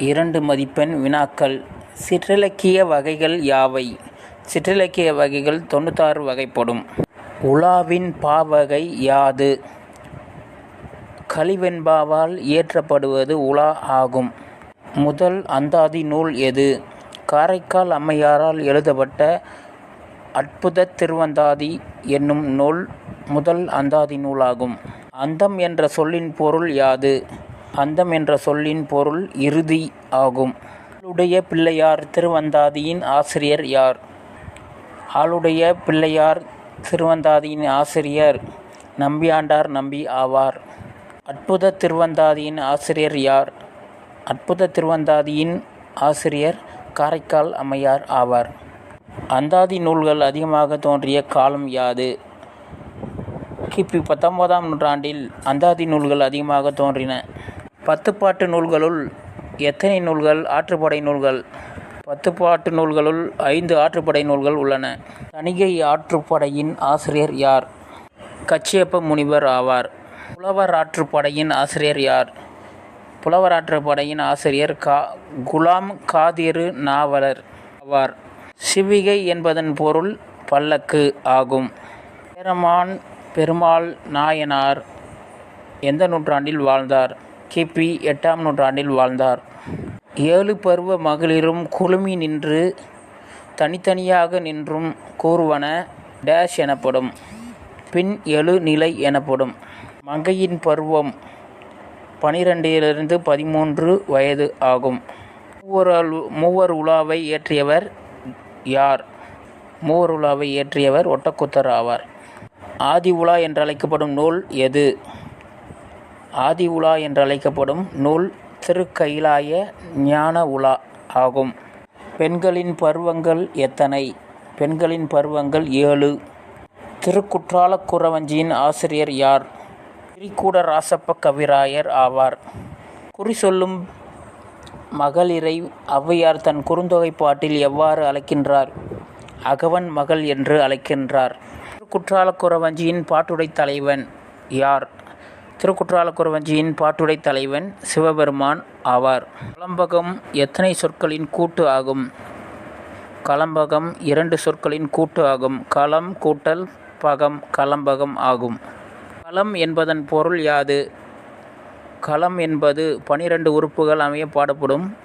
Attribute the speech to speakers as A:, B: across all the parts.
A: இரண்டு மதிப்பெண் வினாக்கள். சிற்றிலக்கிய வகைகள் யாவை? சிற்றிலக்கிய வகைகள் தொண்ணூத்தாறு வகைப்படும். உலாவின் பாவகை யாது? கலிவெண்பாவால் இயற்றப்படுவது உலா ஆகும். முதல் அந்தாதி நூல் எது? காரைக்கால் அம்மையாரால் எழுதப்பட்ட அற்புதத் திருவந்தாதி என்னும் நூல் முதல் அந்தாதி நூலாகும். அந்தம் என்ற சொல்லின் பொருள் யாது? அந்தம் என்ற சொல்லின் பொருள் இறுதி ஆகும். ஆளுடைய பிள்ளையார் திருவந்தாதியின் ஆசிரியர் யார்? ஆளுடைய பிள்ளையார் திருவந்தாதியின் ஆசிரியர் நம்பியாண்டார் நம்பி ஆவார். அற்புத திருவந்தாதியின் ஆசிரியர் யார்? அற்புத திருவந்தாதியின் ஆசிரியர் காரைக்கால் அம்மையார் ஆவார். அந்தாதி நூல்கள் அதிகமாக தோன்றிய காலம் யாது? கிபி பத்தொன்பதாம் நூற்றாண்டில் அந்தாதி நூல்கள் அதிகமாக தோன்றின. பத்துப்பாட்டு நூல்களுள் எத்தனை நூல்கள் ஆற்றுப்படை நூல்கள்? பத்துப்பாட்டு நூல்களுள் ஐந்து ஆற்றுப்படை நூல்கள் உள்ளன. தணிகை ஆற்றுப்படையின் ஆசிரியர் யார்? கச்சியப்ப முனிவர் ஆவார். புலவர் ஆற்றுப்படையின் ஆசிரியர் யார்? புலவர் ஆற்றுப்படையின் ஆசிரியர் கா குலாம் காதிரு நாவலர் ஆவார். சிவிகை என்பதன் பொருள் பல்லக்கு ஆகும். பேரமான் பெருமாள் நாயனார் எந்த நூற்றாண்டில் வாழ்ந்தார்? கிபி எட்டாம் நூற்றாண்டில் வாழ்ந்தார். ஏழு பருவ மகளிரும் குழுமி நின்று தனித்தனியாக நின்றும் கூறுவன டேஷ் எனப்படும். பின் எழு நிலை எனப்படும். மங்கையின் பருவம் பனிரெண்டிலிருந்து பதிமூன்று வயது ஆகும். மூவர் அல்- மூவர் உலாவை இயற்றியவர் யார்? மூவர் உலாவை இயற்றியவர் ஒட்டக்குத்தர் ஆவார். ஆதி உலா என்றழைக்கப்படும் நூல் எது? ஆதி உலா என்றழைக்கப்படும் நூல் திருக்கயிலாய ஞான உலா ஆகும். பெண்களின் பருவங்கள் எத்தனை? பெண்களின் பருவங்கள் ஏழு. திருக்குற்றாலக்குறவஞ்சியின் ஆசிரியர் யார்? திரிகூட ராசப்ப கவிராயர் ஆவார். குறி சொல்லும் மகளிரை ஔவையார் தன் குறுந்தொகை பாட்டில் எவ்வாறு அழைக்கின்றார்? அகவன் மகள் என்று அழைக்கின்றார். திருக்குற்றாலக்குறவஞ்சியின் பாட்டுடை தலைவன் யார்? திருக்குற்றாலக் குறவஞ்சியின் பாட்டுடை தலைவன் சிவபெருமான் ஆவார். கலம்பகம் எத்தனை சொற்களின் கூட்டு ஆகும்? கலம்பகம் இரண்டு சொற்களின் கூட்டு ஆகும். களம் கூட்டல் பகம் கலம்பகம் ஆகும். களம் என்பதன் பொருள் யாது? களம் என்பது பனிரெண்டு உறுப்புகள் அமைய பாடப்படும்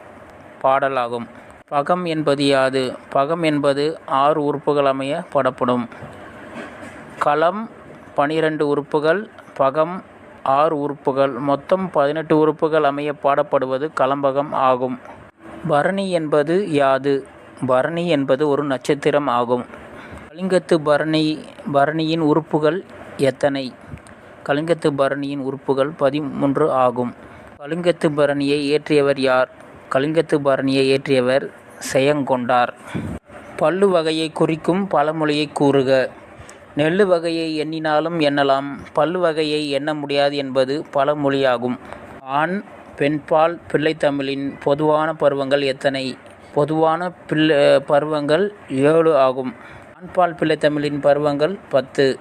A: பாடலாகும். பகம் என்பது யாது? பகம் என்பது ஆறு உறுப்புகள் அமைய பாடப்படும். களம் பனிரெண்டு உறுப்புகள் பகம் ஆறு உறுப்புகள். மொத்தம் பதினெட்டு உறுப்புகள் அமைய பாடப்படுவது கலம்பகம் ஆகும். பரணி என்பது யாது. பரணி என்பது ஒரு நட்சத்திரம் ஆகும். கலிங்கத்து பரணி பரணியின் உறுப்புகள் எத்தனை? கலிங்கத்து பரணியின் உறுப்புகள் பதிமூன்று ஆகும். கலிங்கத்து பரணியை இயற்றியவர் யார்? கலிங்கத்து பரணியை இயற்றியவர் செயங்கொண்டார். பல்லு வகையை குறிக்கும் பழமொழியை கூறுக. நெல்லு வகையை எண்ணினாலும் எண்ணலாம் பல் வகையை எண்ண முடியாது என்பது பழமொழியாகும் ஆண் பெண்பால் பிள்ளைத்தமிழின் பொதுவான பருவங்கள் எத்தனை? பொதுவான பிள்ளை பருவங்கள் ஏழு ஆகும். ஆண்பால் பிள்ளைத்தமிழின் பருவங்கள் பத்து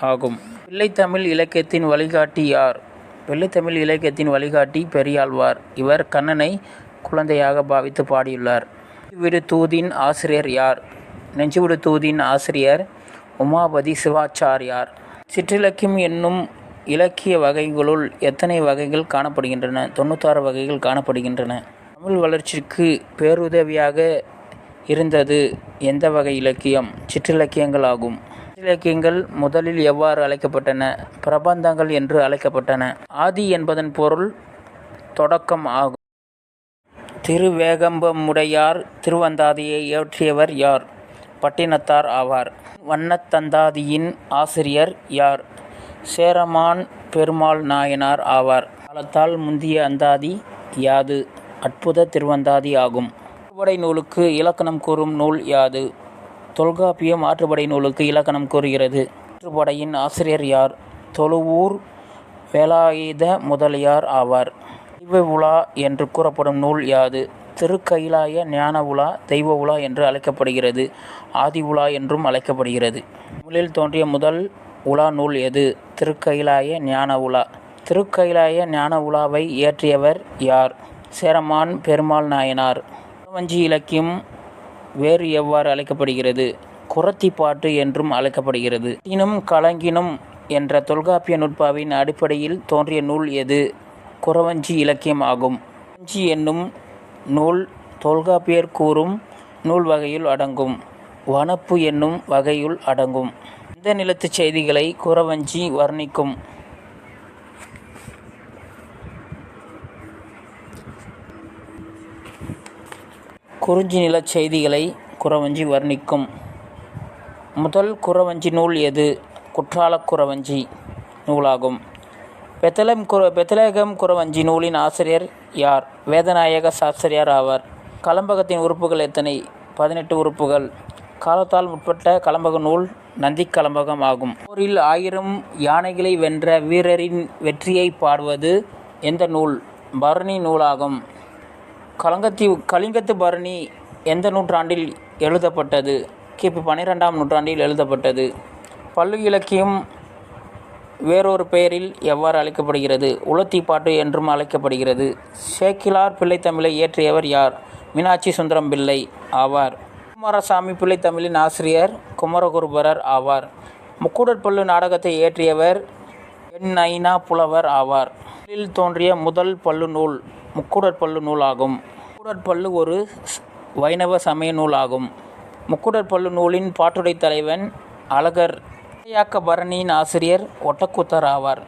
A: ஆகும். பிள்ளைத்தமிழ் இலக்கியத்தின் வழிகாட்டி யார்? பிள்ளைத்தமிழ் இலக்கியத்தின் வழிகாட்டி பெரியாழ்வார். இவர் கண்ணனை குழந்தையாக பாவித்து பாடியுள்ளார். நெஞ்சுவிடு தூதின் ஆசிரியர் யார்? நெஞ்சுவிடு தூதின் ஆசிரியர் உமாபதி சிவாச்சாரியார். சிற்றிலக்கியம் என்னும் இலக்கிய வகைகளுள் எத்தனை வகைகள் காணப்படுகின்றன? தொண்ணூத்தாறு வகைகள் காணப்படுகின்றன. தமிழ் வளர்ச்சிக்கு பேருதவியாக இருந்தது எந்த வகை இலக்கியம்? சிற்றிலக்கியங்கள் ஆகும். சிற்றிலக்கியங்கள் முதலில் எவ்வாறு அழைக்கப்பட்டன? பிரபந்தங்கள் என்று அழைக்கப்பட்டன. ஆதி என்பதன் பொருள் தொடக்கம் ஆகும். திருவேகம்பமுடையார் திருவந்தாதியை இயற்றியவர் யார்? பட்டினத்தார் ஆவார். வண்ணத்தந்தாதியின் ஆசிரியர் யார்? சேரமான் பெருமாள் நாயனார் ஆவார். காலத்தால் முந்திய அந்தாதி யாது? அற்புத திருவந்தாதி ஆகும். ஆற்றுப்படை நூலுக்கு இலக்கணம் கூறும் நூல் யாது? தொல்காப்பியம் ஆற்றுப்படை நூலுக்கு இலக்கணம் கூறுகிறது. ஆற்றுப்படையின் ஆசிரியர் யார்? தொழுவூர் வேலாயுத முதலியார் ஆவார். தெய்வ உலா என்று கூறப்படும் நூல் யாது? திருக்கயிலாய ஞான உலா தெய்வ உலா என்று அழைக்கப்படுகிறது. ஆதி உலா என்றும் அழைக்கப்படுகிறது. தமிழில் தோன்றிய முதல் உலா நூல் எது? திருக்கயிலாய ஞான உலா. திருக்கயிலாய ஞான உலாவை இயற்றியவர் யார்? சேரமான் பெருமாள் நாயனார். குறவஞ்சி இலக்கியம் வேறு எவ்வாறு அழைக்கப்படுகிறது? குரத்தி பாட்டு என்றும் அழைக்கப்படுகிறது. இனும் கலங்கினும் என்ற தொல்காப்பிய நுட்பாவின் அடிப்படையில் தோன்றிய நூல் எது? குறவஞ்சி இலக்கியம் ஆகும். வஞ்சி என்னும் நூல் தொல்காப்பியர் கூறும் நூல் வகையுள் அடங்கும். வனப்பு என்னும் வகையுள் அடங்கும். இந்த நிலத்துச் செய்திகளை குறவஞ்சி வர்ணிக்கும். குறிஞ்சி நிலச் செய்திகளை குறவஞ்சி வர்ணிக்கும். முதல் குறவஞ்சி நூல் எது? குற்றாலக் குறவஞ்சி நூலாகும். பெத்தலம் குர பெத்தலேகம் குறவஞ்சி நூலின் ஆசிரியர் யார்? வேதநாயக சாஸ்திரியார் ஆவார். கலம்பகத்தின் உறுப்புகள் எத்தனை? பதினெட்டு உறுப்புகள். காலத்தால் முற்பட்ட கலம்பக நூல் நந்திக் கலம்பகம் ஆகும். போரில் ஆயிரம் யானைகளை வென்ற வீரரின் வெற்றியை பாடுவது எந்த நூல்? பரணி நூலாகும். கலங்கத்தி கலிங்கத்து பரணி எந்த நூற்றாண்டில் எழுதப்பட்டது? கிபி பன்னிரெண்டாம் நூற்றாண்டில் எழுதப்பட்டது. பல்லு இலக்கியம் வேறொரு பெயரில் எவ்வாறு அழைக்கப்படுகிறது? உலத்திப்பாட்டு என்றும் அழைக்கப்படுகிறது. சேக்கிலார் பிள்ளைத்தமிழை இயற்றியவர் யார்? மீனாட்சி சுந்தரம் பிள்ளை ஆவார். குமாரசாமி பிள்ளைத்தமிழின் ஆசிரியர் குமரகுருபரர் ஆவார். முக்கூடற்பள்ளு நாடகத்தை இயற்றியவர் என் ஐநா புலவர் ஆவார். தமிழில் தோன்றிய முதல் பல்லு நூல் முக்குடற்பள்ளு நூலாகும் முக்குடற்பள்ளு ஒரு வைணவ சமய நூலாகும் முக்குடற்பள்ளு நூலின் பாட்டுடை தலைவன் அழகர் இசையாக்க பரணியின் ஆசிரியர் ஒட்டக்கூத்தர் ஆவார்.